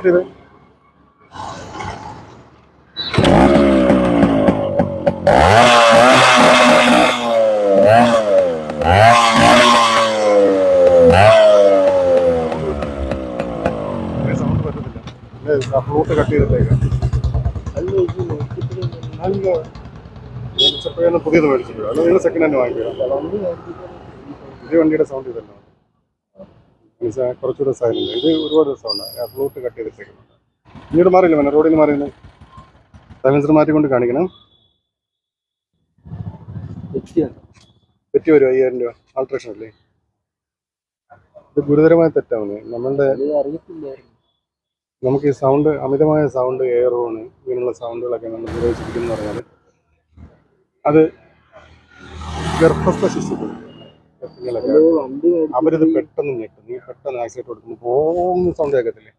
Start ചെയ്ത് sound പറ്റത്തില്ല. Flute cut ചെയ്തിട്ടേക്കാം. അല്ല ഇത് പുതിയത് മേടിച്ചിട്ടുണ്ട്. അല്ല നിങ്ങൾ സെക്കൻഡ് ഹാൻഡ് വാങ്ങിക്കുക ഇത് വണ്ടിയുടെ സൗണ്ട് ഇതല്ല. കുറച്ചുകൂടെ ദിവസമായിരുന്നു ഇത് ഒരുപാട് ദിവസമുണ്ട് ഫ്ലൂട്ട് കട്ട് ചെയ്തിട്ടേക്കുന്നുണ്ട് ഇങ്ങോട്ട് മാറിയില്ല. പിന്നെ റോഡിൽ നിന്ന് മാറിയില്ല. സൈലൻസർ മാറ്റിക്കൊണ്ട് കാണിക്കണം. പറ്റി വരും അയ്യായിരം രൂപ. ആൾട്രേഷൻ അല്ലേ? ഇത് ഗുരുതരമായ തെറ്റാണ്. നമ്മളുടെ നമുക്ക് ഈ സൗണ്ട് അമിതമായ സൗണ്ട് എയർ ഹോൺ ഇങ്ങനെയുള്ള സൗണ്ടുകളൊക്കെ നമ്മൾ ഉപയോഗിച്ചിരിക്കുന്നു പറഞ്ഞാൽ അത് ഗർഭസ്ഥ ശിശുക്കൾ. അവരിത് പെട്ടെന്ന് ഞെട്ടും. നീ പെട്ടെന്ന് ആക്സിഡന്റ് കൊടുക്കുമ്പോൾ പോകുന്ന സൗണ്ട് കേൾക്കത്തില്ലേ?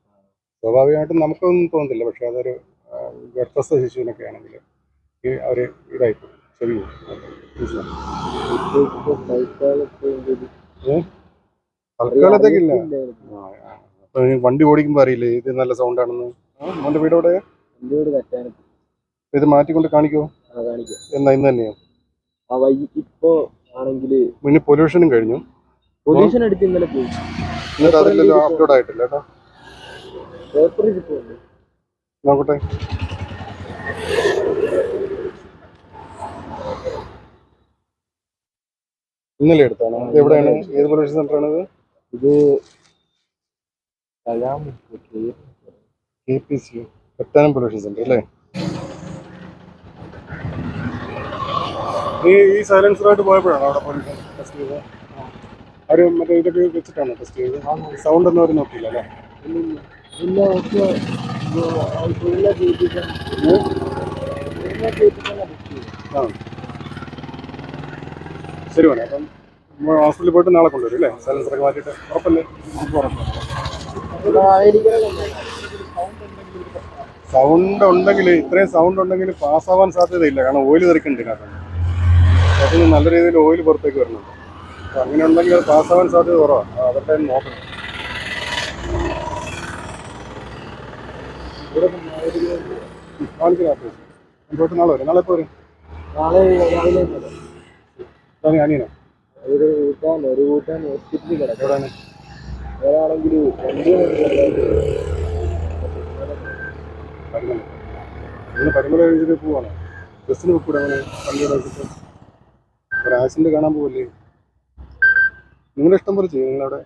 സ്വാഭാവികമായിട്ടും നമുക്കൊന്നും തോന്നുന്നില്ല പക്ഷെ അതൊരു ഗർഭസ്ഥ ശിശുവിനൊക്കെ ആണെങ്കിൽ അവർ അവർ ഇതായി പോകും. ചെവി തൽക്കാലത്തേക്കില്ല വണ്ടി ഓടിക്കുമ്പോൾ അറിയില്ലേ? ഇത് നല്ല സൗണ്ട് ആണെന്ന്. അവന്റെ വീടോടെ വണ്ടിയോട് ഇത് മാറ്റിക്കൊണ്ട് കാണിക്കോ? എന്നാ ഇന്ന് തന്നെയോ? ഇപ്പൊ ആണെങ്കിൽ പിന്നെ പൊല്യൂഷനും കഴിഞ്ഞു. പൊല്യൂഷൻ എടുത്ത് ഇന്നലെ പോയി. എന്നിട്ട് അപ്ലോഡ് ആയിട്ടില്ല കേട്ടോ. പേപ്പറിൽ പോകുന്നു നോക്കട്ടെ. ഇന്നലെ എടുത്താണ്? ഇത് എവിടെയാണ്? ഏത് പൊല്യൂഷൻ സെന്റർ ആണ് ഇത് ഇത് കലാം കെ പി സി പത്താനം പൊല്യൂഷൻ സെന്റർ അല്ലേ? നീ ഈ സൈലൻസറായിട്ട് പോയപ്പോഴാണ് അവിടെ പോലീസ് ടെസ്റ്റ് ചെയ്തത്? അവർ മറ്റേ ഇതൊക്കെ വെച്ചിട്ടാണ് ടെസ്റ്റ് ചെയ്തത്? സൗണ്ട് ഒന്നും അവർ നോക്കിയില്ല അല്ലേ? ആ. ശരി വേണം അപ്പം നമ്മൾ ഹോസ്പിറ്റലിൽ പോയിട്ട് നാളെ കൊണ്ടുവരും അല്ലേ? സൈലൻസറൊക്കെ മാറ്റിയിട്ട് ഉറപ്പല്ലേ? സൗണ്ട് ഉണ്ടെങ്കിൽ ഇത്രയും സൗണ്ട് ഉണ്ടെങ്കിൽ പാസ്സാവാൻ സാധ്യതയില്ല. കാരണം ഓയിൽ തെറിക്കുന്നുണ്ട് ഇതിനകത്ത് അതിന് നല്ല രീതിയിൽ ഓയിൽ പുറത്തേക്ക് വരുന്നുണ്ട്. അപ്പം അങ്ങനെ ഉണ്ടെങ്കിൽ അത് പാസ്സാവാൻ സാധ്യത കുറവാണ് അവരുടെ നോക്കണം. ഇവിടെ കാണിച്ചില്ല ഇങ്ങോട്ട് നാളെ വരും? നാളെ പോരും നാളെ രാവിലെ അനിയനോ? ഒരു കൂട്ടാൻ ഒരു കൂട്ടാൻ ഹോസ്പിറ്റലിൽ കിടക്കും. എവിടെയാണ് ഒരാണെങ്കിൽ പരിമല കഴിഞ്ഞിട്ട് പോവാണ്. ബസ്സിന് പോയി കൂടെ അങ്ങനെ പള്ളിയുടെ ആക്സിഡന്റ് കാണാൻ പോവില്ലേ? നിങ്ങളുടെ ഇഷ്ടം പോലെ ചെയ്യും നിങ്ങളവിടെ.